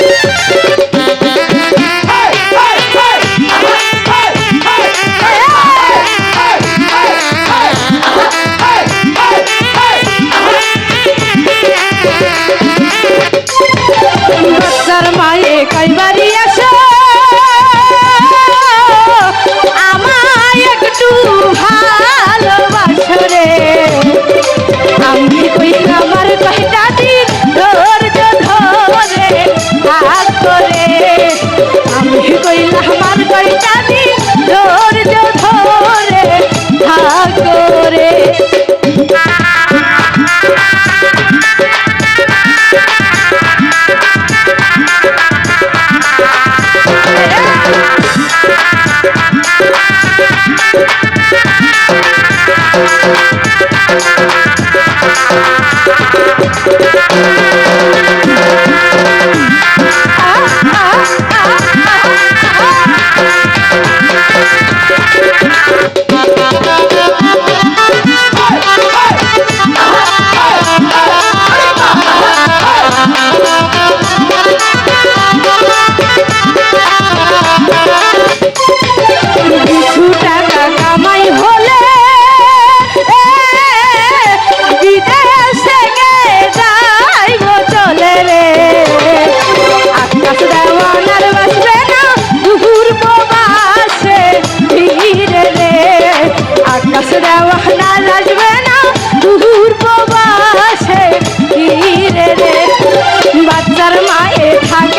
বাচ্চার Thank you. Mishra ওখানা নাচবে না। দূর প্রবাসে রে। বাচ্চার মায়ে থাকে